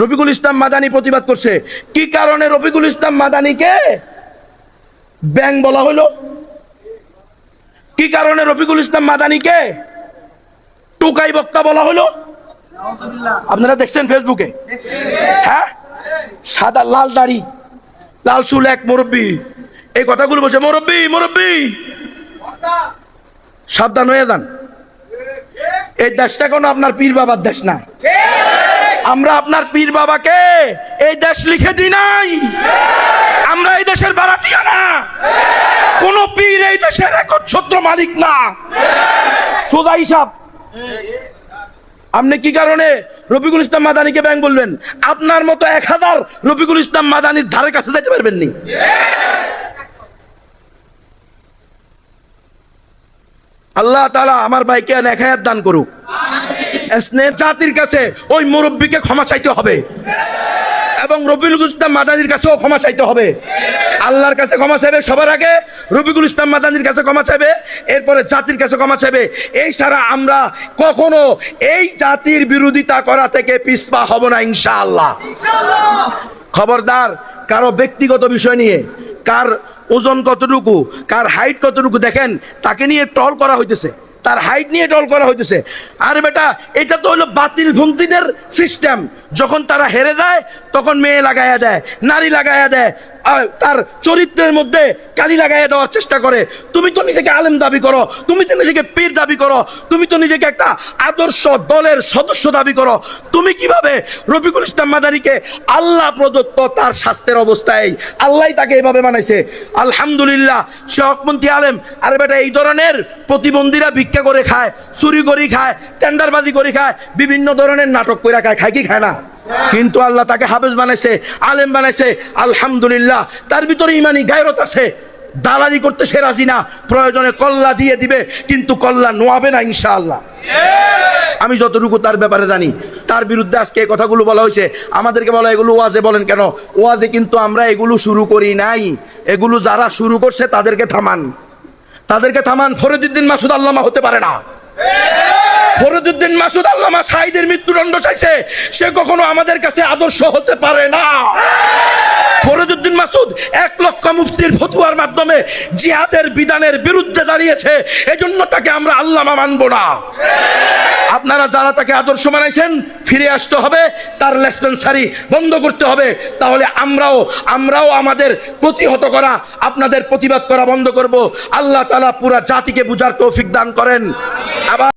রফিকুল ইসলাম মাদানি প্রতিবাদ করছে। কি কারণে রফিকুল ইসলাম মাদানিকে ব্যাং বলা হলো? কি কারণে রফিকুল ইসলাম মাদানিকে টুকাই বক্তা বলা হলো? আপনারা দেখছেন ফেসবুকে? হ্যাঁ? সাদা লাল দাড়ি, লাল চুল এক মুরব্বী। এই কথাগুলো বলছে, মুরব্বী মুরব্বী, সাবধান হয়ে যান। এই দেশটা কোনো আপনার পীর বাবার দেশ না। আমরা আপনার পীর বাবাকে এই দেশ লিখে দিই নাই। আমরা এই দেশের বারাটিয়া না। কোন পীর এই দেশের একচ্ছত্র মালিক না। সোজা হিসাব আপনি কি কারণে রফিকুল ইসলাম মাদানিকে ব্যাংক বলবেন আপনার মতো এক হাজার রফিকুল ইসলাম মাদানির ধারে কাছে যেতে পারবেন নি আল্লাহ তালা আমার ভাইকে এক হায়াত দান করুক। জাতির কাছে ওই মুরব্বীকে ক্ষমা চাইতে হবে। এবং রবিউল ইসলাম মাদানির কাছেও ক্ষমা চাইতে হবে। আল্লাহর কাছে ক্ষমা চাইবে সবার আগে রবিকুল ইসলাম মাদানির কাছে ক্ষমা চাইবে, এরপরে জাতির কাছে ক্ষমা চাইবে। এই ছাড়া আমরা কখনো এই জাতির বিরোধিতা করা থেকে পিছপা হব না, ইনশাআল্লাহ। খবরদার, কারও ব্যক্তিগত বিষয় নিয়ে, কার ওজন কতটুকু, কার হাইট কতটুকু দেখেন, তাকে নিয়ে টল করা হইতেছে। তার হাইট নিয়ে টল করা হইতেছে। আর বেটা এটা তো হলো বাতিল ভন্তিদের সিস্টেম যখন তারা হেরে যায়, তখন মেয়ে লাগাইয়া দেয়, নারী লাগাইয়া দেয় তার চরিত্রের মধ্যে কালি লাগাইয়া দেওয়ার চেষ্টা করে। তুমি তো নিজেকে আলেম দাবি করো, তুমি তো নিজেকে পীর দাবি করো, তুমি তো নিজেকে একটা আদর্শ দলের সদস্য দাবি করো। তুমি কীভাবে রফিকুল ইসলাম মাদারিকে আল্লাহ প্রদত্ত তার স্বাস্থ্যের অবস্থায় আল্লাহ তাকে এভাবে বানাইছে? আলহামদুলিল্লাহ, সে হকমন্ত্রী আলেম, আরে বেটা, এই ধরনের প্রতিবন্ধীরা ভিক্ষা করে খায়, চুরি করি খায়, টেন্ডারবাজি করে খায়, বিভিন্ন ধরনের নাটক করে খায় খায় কি খায় না? কিন্তু আল্লাহ তাকে হাফেজ বানাইছে, আলেম বানাইছে, আলহামদুলিল্লাহ। তার ভিতরে ইমানি গায়রত আছে। দালালি করতে সে রাজি না, প্রয়োজনে কল্লা দিয়ে দিবে, কিন্তু কল্লা নোয়াবে না ইনশাআল্লাহ। আমি যতটুকু তার ব্যাপারে জানি, তার বিরুদ্ধে আজকে এই কথাগুলো বলা হয়েছে। আমাদেরকে বলা এগুলো ওয়াজে বলেন কেন? ওয়াজে কিন্তু আমরা এগুলো শুরু করি নাই। এগুলো যারা শুরু করছে তাদেরকে থামান। তাদেরকে থামান ফরিদুদ্দিন মাসুদ আল্লামা হতে পারে না। ফরিদুদ্দিন মাসুদ আল্লামা সাইদের মৃত্যুদণ্ড চাইছে। সে কখনো আমাদের কাছে আদর্শ হতে পারে না। ফরিদুদ্দিন মাসুদ এক লক্ষ মুফতির ফতুয়ার মাধ্যমে জিহাদের বিধানের বিরুদ্ধে দাঁড়িয়েছে। এজন্য তাকে আমরা আল্লামা মানব না। আপনারা যারা তাকে আদর্শ বানাইছেন, ফিরে আসতে হবে, তার লেসপেন্সারি বন্ধ করতে হবে। তাহলে আমরাও আমরাও আমাদের প্রতিহত করা, আপনাদের প্রতিবাদ করা বন্ধ করব। আল্লাহ তালা পুরা জাতিকে বুঝার তৌফিক দান করেন। আবার